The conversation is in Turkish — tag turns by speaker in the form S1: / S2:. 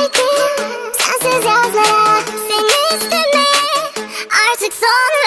S1: belki Sensiz yazlara seni üstüme Artık son